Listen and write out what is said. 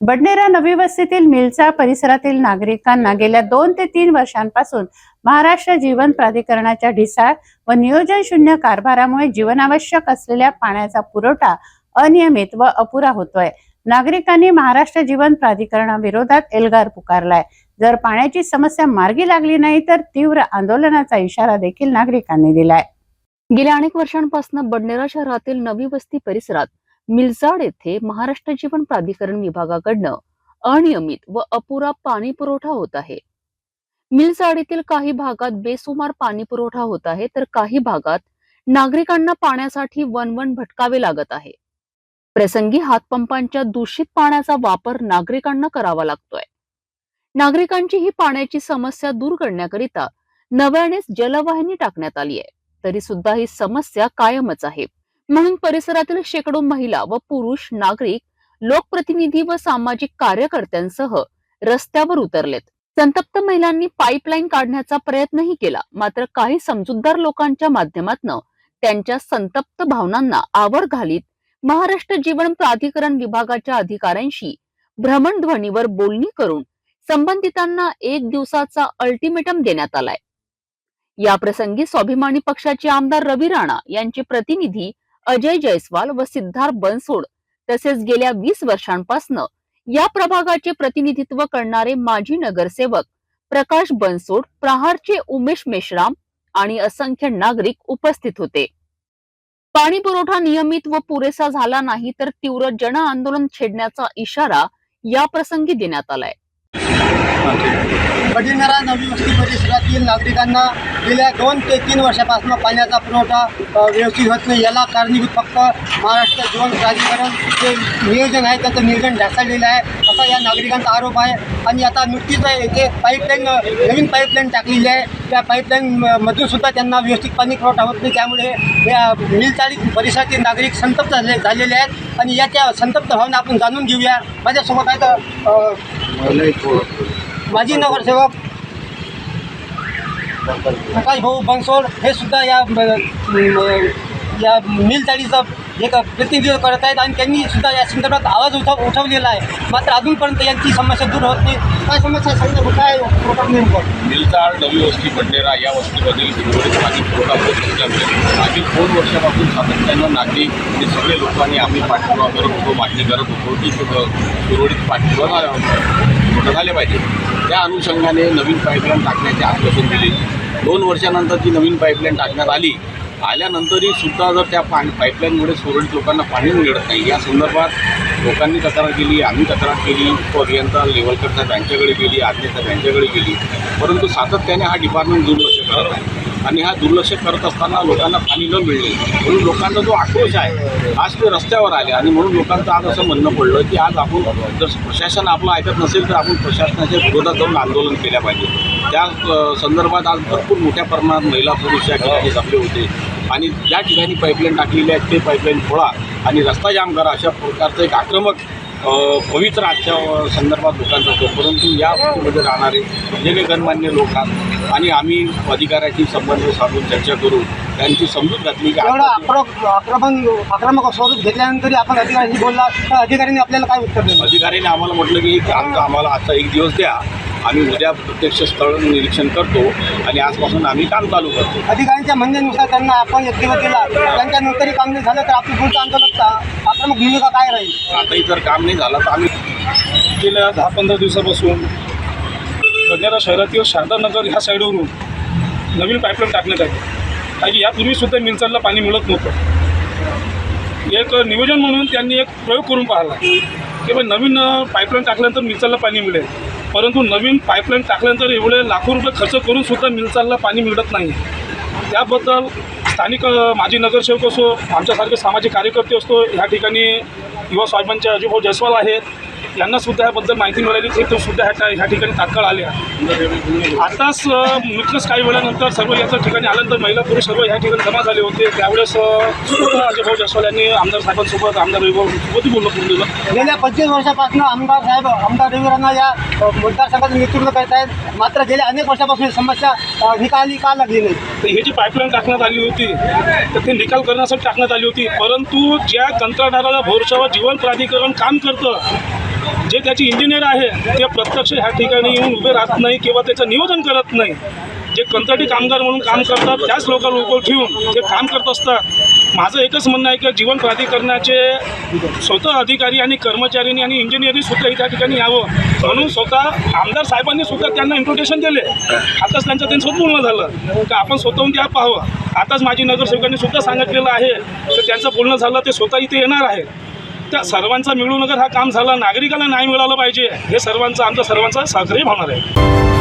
बडनेरा नवी वस्तीतील मिलचा परिसरातील नागरिकांना गेल्या दोन ते तीन वर्षांपासून महाराष्ट्र जीवन प्राधिकरणाच्या ढिसाळ व नियोजन शून्य कारभारामुळे जीवनावश्यक असलेल्या पाण्याचा पुरवठा अनियमित व अपुरा होतोय. नागरिकांनी महाराष्ट्र जीवन प्राधिकरणाविरोधात एल्गार पुकारलाय. जर पाण्याची समस्या मार्गी लागली नाही तर तीव्र आंदोलनाचा इशारा देखील नागरिकांनी दिलाय. गेल्या अनेक वर्षांपासून बडनेरा शहरातील नवी वस्ती परिसरात मिलसाड येथे महाराष्ट्र जीवन प्राधिकरण विभागाकडनं अनियमित व अपुरा पाणी पुरवठा होत आहे. मिलजाड येथील काही भागात बेसुमार पाणी पुरवठा होत आहे तर काही भागात नागरिकांना पाण्यासाठी वनवन भटकावे लागत आहे. प्रसंगी हातपंपांच्या दूषित पाण्याचा वापर नागरिकांना करावा लागतोय. नागरिकांची ही पाण्याची समस्या दूर करण्याकरिता नव्यानेच जलवाहिनी टाकण्यात आली आहे तरी सुद्धा ही समस्या कायमच आहे. म्हणून परिसरातील शेकडो महिला व पुरुष नागरिक लोकप्रतिनिधी व सामाजिक कार्यकर्त्यांसह रस्त्यावर उतरलेत. संतप्त महिलांनी पाईपलाईन काढण्याचा प्रयत्नही केला मात्र काही समजूतदार लोकांच्या माध्यमातून त्यांच्या संतप्त भावनांना आवर घालीत महाराष्ट्र जीवन प्राधिकरण विभागाच्या अधिकाऱ्यांशी भ्रमणध्वनीवर बोलणी करून संबंधितांना एक दिवसाचा अल्टिमेटम देण्यात आलाय. या प्रसंगी स्वाभिमानी पक्षाचे आमदार रवी राणा यांचे प्रतिनिधी अजय जयस्वाल व सिद्धार्थ बनसोड तसेच गेल्या वीस वर्षांपासून या प्रभागाचे प्रतिनिधित्व करणारे माजी नगरसेवक प्रकाश बनसोड प्रहारचे उमेश मेश्राम आणि असंख्य नागरिक उपस्थित होते. पाणी पुरवठा नियमित व पुरेसा झाला नाही तर तीव्र जन आंदोलन छेडण्याचा इशारा या प्रसंगी देण्यात आलाय. बडीनारा नवी वस्ती परिसरातील नागरिकांना गेल्या दोन ते तीन वर्षापासून पाण्याचा पुरवठा व्यवस्थित होत नाही. याला कारणीभूत फक्त महाराष्ट्र जीवन प्राधिकरण जे नियोजन आहे त्याचं नियोजन ढासळलेलं आहे. असा या नागरिकांचा आरोप आहे. आणि आता नुकतीच जे पाईपलाईन नवीन पाईपलाईन टाकलेली आहे. त्या पाईपलाईन मधून सुद्धा त्यांना व्यवस्थित पाणी पुरवठा होत नाही. त्यामुळे या मिलचाळी परिसरातील नागरिक संतप्त झाले झालेले आहेत. आणि याच्या संतप्त भावना आपण जाणून घेऊया. माझ्यासोबत आहेत तर माजी नगरसेवक प्रकाश भाऊ बनसोड. हे सुद्धा या या मिलचाळीचं एक प्रतिनिधित्व करत आहेत आणि त्यांनी सुद्धा या संदर्भात आवाज उठव उठवलेला आहे. मात्र अजूनपर्यंत यांची समस्या दूर होत नाही. काय समस्या सांगता काय आहे नेमकं? मिलचाळ नवी वस्ती बंडेरा या वस्तीमधील सुरळीत पाणी पुरवठा होत असल्यामुळे मागील दोन वर्षापासून सातत्यानं नागरिक आणि सगळे लोकांनी आम्ही पाठपुरावा करत होतो मागणी करत होतो की सुरळीत पाठपुरावा झाले पाहिजे. त्या अनुषंगाने नवीन पाईपलाईन टाकण्याचे आश्वासन दिले. दोन वर्षानंतर ती नवीन पाईपलाईन टाकण्यात आली आल्यानंतरही सुद्धा जर त्या पाणी पाईपलाईनमुळे सुरळीत लोकांना पाणी मिळत नाही या संदर्भात लोकांनी तक्रार केली आम्ही तक्रार केली उपअभियंता अभियंता लेवलकडच्या बँकेकडे गेली आज्ञेच्या बँकेकडे गेली. परंतु सातत्याने हा डिपार्टमेंट दुर्लक्ष करत आहे. आणि हा दुर्लक्ष करत असताना लोकांना पाणी न मिळणे म्हणून लोकांचा जो आक्रोश आहे आज ते रस्त्यावर आले आणि म्हणून लोकांचं आज असं म्हणणं पडलं की आज आपण जर प्रशासन आपलं ऐकत नसेल तर आपण प्रशासनाच्या विरोधात जाऊन आंदोलन केल्या पाहिजे. त्या संदर्भात आज भरपूर मोठ्या प्रमाणात महिला पुरुष या ठिकाणी जमले होते. आणि ज्या ठिकाणी पाईपलाईन टाकलेली आहे ते पाईपलाईन फोडा आणि रस्ता जाम करा अशा प्रकारचं एक आक्रमक पवित्र आजच्या संदर्भात लोकांचा होतो. परंतु या वस्तीमध्ये राहणारे जे काही गणमान्य लोक आहेत आणि आम्ही अधिकाऱ्याशी संबंध साधून चर्चा करून त्यांची समजूत घातली की आक्रमक आक्रमक आक्रमक स्वरूप घेतल्यानंतरही आपण अधिकाऱ्यांशी बोलला तर अधिकाऱ्यांनी आपल्याला काय उत्तर दिलं? अधिकाऱ्याने आम्हाला म्हटलं की आमचं आम्हाला आजचा एक दिवस द्या. आम्ही उद्या प्रत्यक्ष स्थळ निरीक्षण करतो आणि आजपासून आम्ही काम चालू करतो. अधिकाऱ्यांच्या म्हणण्यानुसार त्यांना आपण दिवस दिला त्यांच्यानंतरही काम नाही झालं तर आपली पुढचं आंदोलन आक्रमक भूमिका काय राहील? आताही जर काम नाही झालं तर आम्ही गेल्या दहा पंधरा दिवसापासून बंजारा शहरातील शारदानगर ह्या साईडवरून नवीन पाईपलाईन टाकण्यात आहे कारण की यापूर्वीसुद्धा मिलचालला पाणी मिळत नव्हतं. एक नियोजन म्हणून त्यांनी एक प्रयोग करून पाहिला. की नवीन पाईपलाईन टाकल्यानंतर मिलचालला पाणी मिळेल. परंतु नवीन पाईपलाईन टाकल्यानंतर एवढे लाखो रुपये खर्च करूनसुद्धा मिलचालला पाणी मिळत नाही. त्याबद्दल स्थानिक माजी नगरसेवक असो आमच्यासारखे सामाजिक कार्यकर्ते असतो ह्या ठिकाणी युवा स्वाभिमानचे अजिभाऊ जयस्वाल आहेत. यांना सुद्धा याबद्दल माहिती मिळाली. ते तो सुद्धा ह्या ह्या ठिकाणी तात्काळ आले आताच नुकतंच काही वेळानंतर सर्व याच्या ठिकाणी आल्यानंतर महिला पुरुष सर्व ह्या ठिकाणी जमा झाले होते. त्यावेळेस अ, स्वतः अजिभाऊ जयस्वाल यांनी आमदार साहेबांसोबत आमदार वैभव सोबतही बोलणं करून दिलं. गेल्या पंचवीस वर्षापासून आमदार साहेब आमदार रविरांना या मतदारसंघाचं नेतृत्व करत आहेत. मात्र गेल्या अनेक वर्षापासून ही समस्या निकाली का लागली नाही? तर ही जी पाईपलाईन टाकण्यात आली होती तर ते निकाल करण्यासाठी टाकण्यात आली होती. परंतु ज्या कंत्राटदाराला भरोशावर जीवन प्राधिकरण काम करतं जे त्याचे इंजिनियर आहे ते प्रत्यक्ष ह्या ठिकाणी येऊन उभे राहत नाही किंवा त्याचं नियोजन करत नाही. जे कंत्राटी कामगार म्हणून काम करतात त्याच लोकांना उभं ठेवून ते काम करत असतात. माझं एकच म्हणणं आहे की जीवन प्राधिकरणाचे स्वतः अधिकारी आणि कर्मचाऱ्यांनी आणि इंजिनिअरनी सुद्धा त्या ठिकाणी यावं. म्हणून स्वतः आमदार साहेबांनी सुद्धा त्यांना इन्व्हिटेशन दिले. आताच त्यांचं त्यांच्यासोबत बोलणं झालं. का आपण स्वतःहून त्या पाहावं. आताच माझी नगरसेवकांनी सुद्धा सांगितलेलं आहे तर त्यांचं बोलणं झालं ते स्वतः इथे येणार आहे त्या सर्वांचा मिळून अगर हा काम झाला नागरिकाला न्याय मिळाला पाहिजे हे सर्वांचा आमचा सर्वांचा साखरही होणार आहे